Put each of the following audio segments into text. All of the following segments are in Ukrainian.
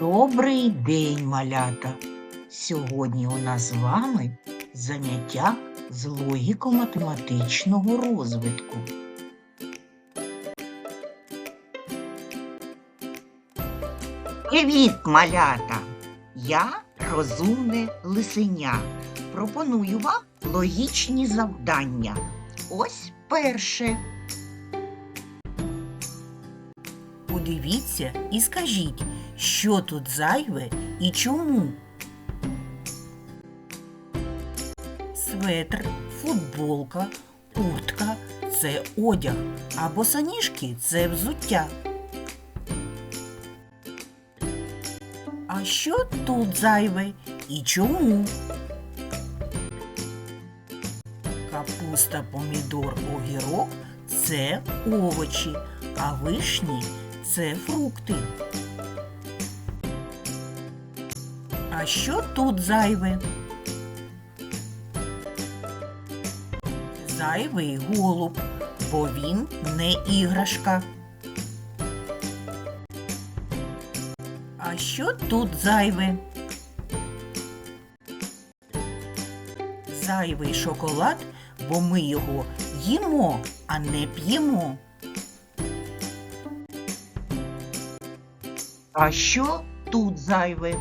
Добрий день, малята! Сьогодні у нас з вами заняття з логіко-математичного розвитку. Привіт, малята! Я розумне лисеня. Пропоную вам логічні завдання. Ось перше. Подивіться і скажіть, що тут зайве і чому. Светр, футболка, куртка це одяг, а босоніжки це взуття. А що тут зайве і чому? Капуста, помідор, огірок це овочі, а вишні це фрукти. А що тут зайве? Зайвий голуб, бо він не іграшка. А що тут зайве? Зайвий шоколад, бо ми його їмо, а не п'ємо. А що тут зайве?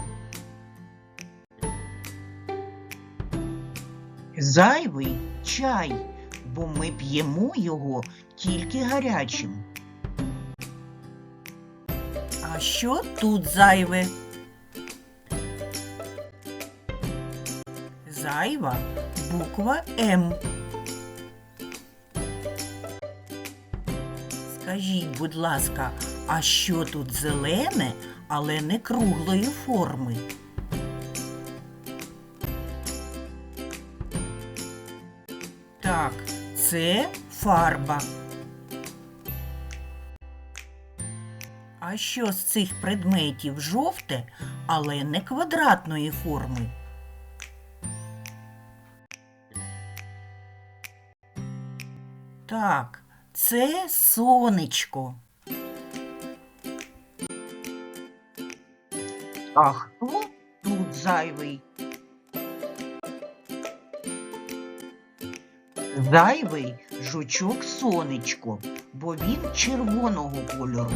Зайвий чай, бо ми п'ємо його тільки гарячим. А що тут зайве? Зайва буква М. Скажіть, будь ласка, а що тут зелене, але не круглої форми? Так, це фарба. А що з цих предметів жовте, але не квадратної форми? Так, це сонечко. А хто тут зайвий? Зайвий жучок сонечко, бо він червоного кольору.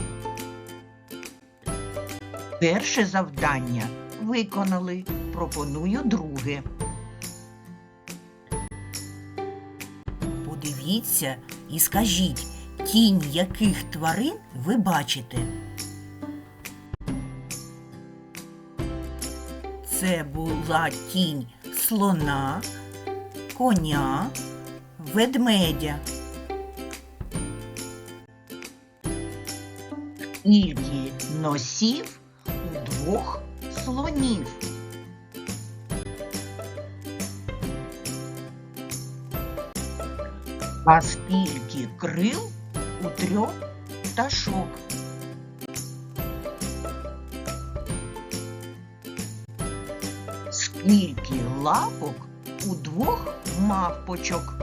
Перше завдання виконали. Пропоную друге. Подивіться і скажіть, тінь яких тварин ви бачите? Це була тінь слона, коня, ведмедя. Скільки носів у двох слонів? А скільки крил у трьох пташок? Скільки лапок у двох мавпочок?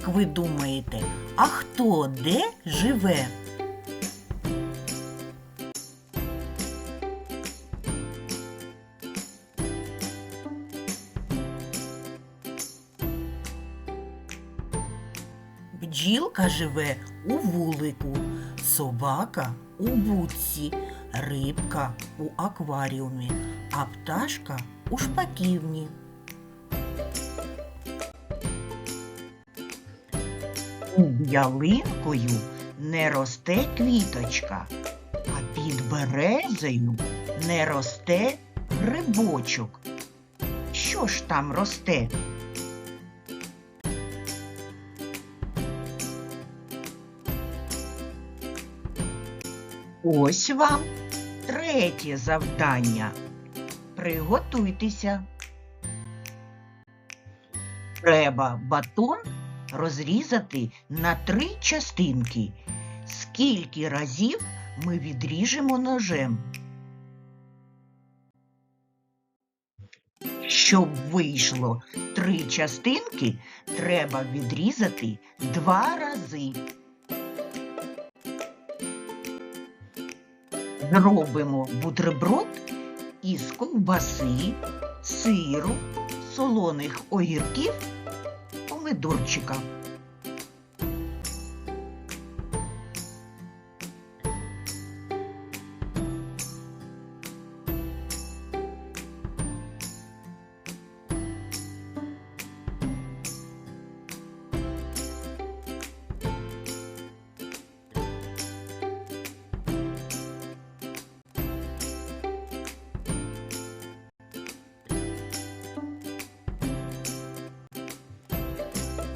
Як ви думаєте, а хто де живе? Бджілка живе у вулику, собака у будці, рибка у акваріумі, а пташка у шпаківні. Під ялинкою не росте квіточка, а під березею не росте грибочок. Що ж там росте? Ось вам третє завдання. Приготуйтеся. Треба батон розрізати на три частинки. Скільки разів ми відріжемо ножем? Щоб вийшло три частинки, треба відрізати два рази. Зробимо бутерброд із ковбаси, сиру, солоних огірків помидорчика.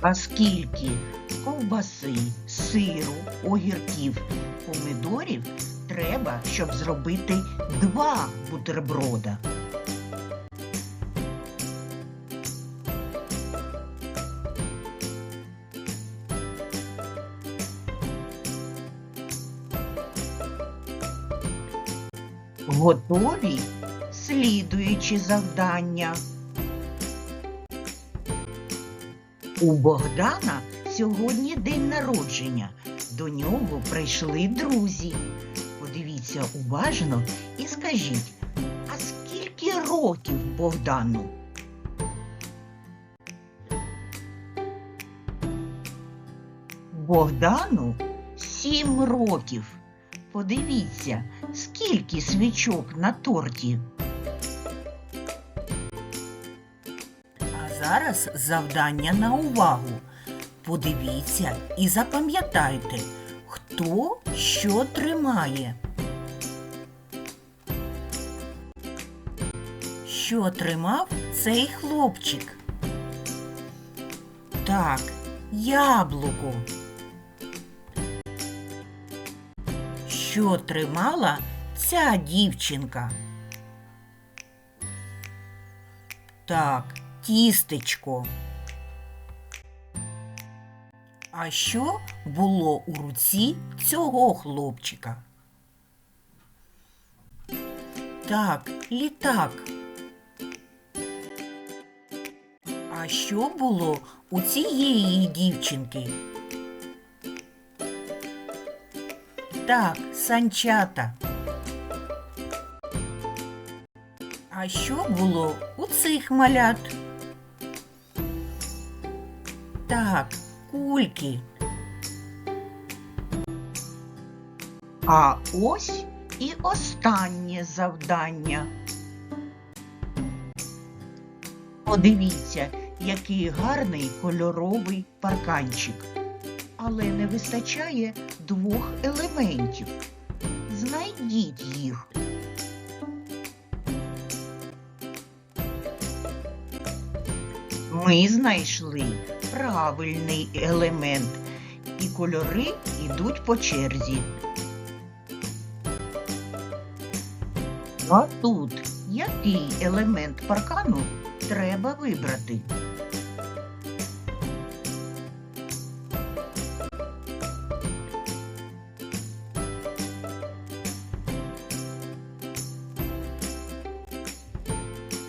А скільки ковбаси, сиру, огірків, помидорів треба, щоб зробити два бутерброда? Готові слідуючі завдання. У Богдана сьогодні день народження. До нього прийшли друзі. Подивіться уважно і скажіть, а скільки років Богдану? Богдану сім років. Подивіться, скільки свічок на торті. Зараз завдання на увагу. Подивіться і запам'ятайте, хто що тримає. Що тримав цей хлопчик? Так, яблуко. Що тримала ця дівчинка? Так, тістечко. А що було у руці цього хлопчика? Так, літак. А що було у цієї дівчинки? Так, санчата. А що було у цих малят? Так, кульки. А ось і останнє завдання. Подивіться, який гарний кольоровий парканчик. Але не вистачає двох елементів. Знайдіть їх. Ми знайшли правильний елемент, і кольори йдуть по черзі. А тут який елемент паркану треба вибрати?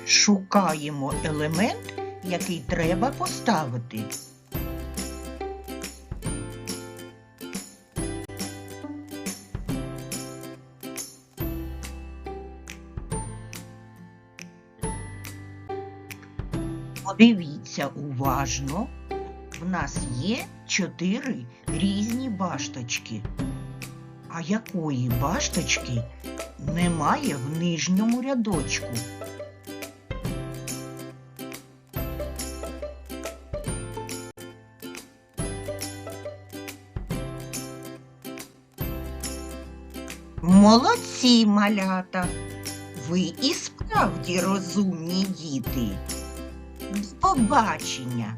Шукаємо елемент, який треба поставити. Подивіться уважно. В нас є чотири різні башточки. А якої башточки немає в нижньому рядочку? Молодці, малята! Ви і справді розумні діти. До побачення!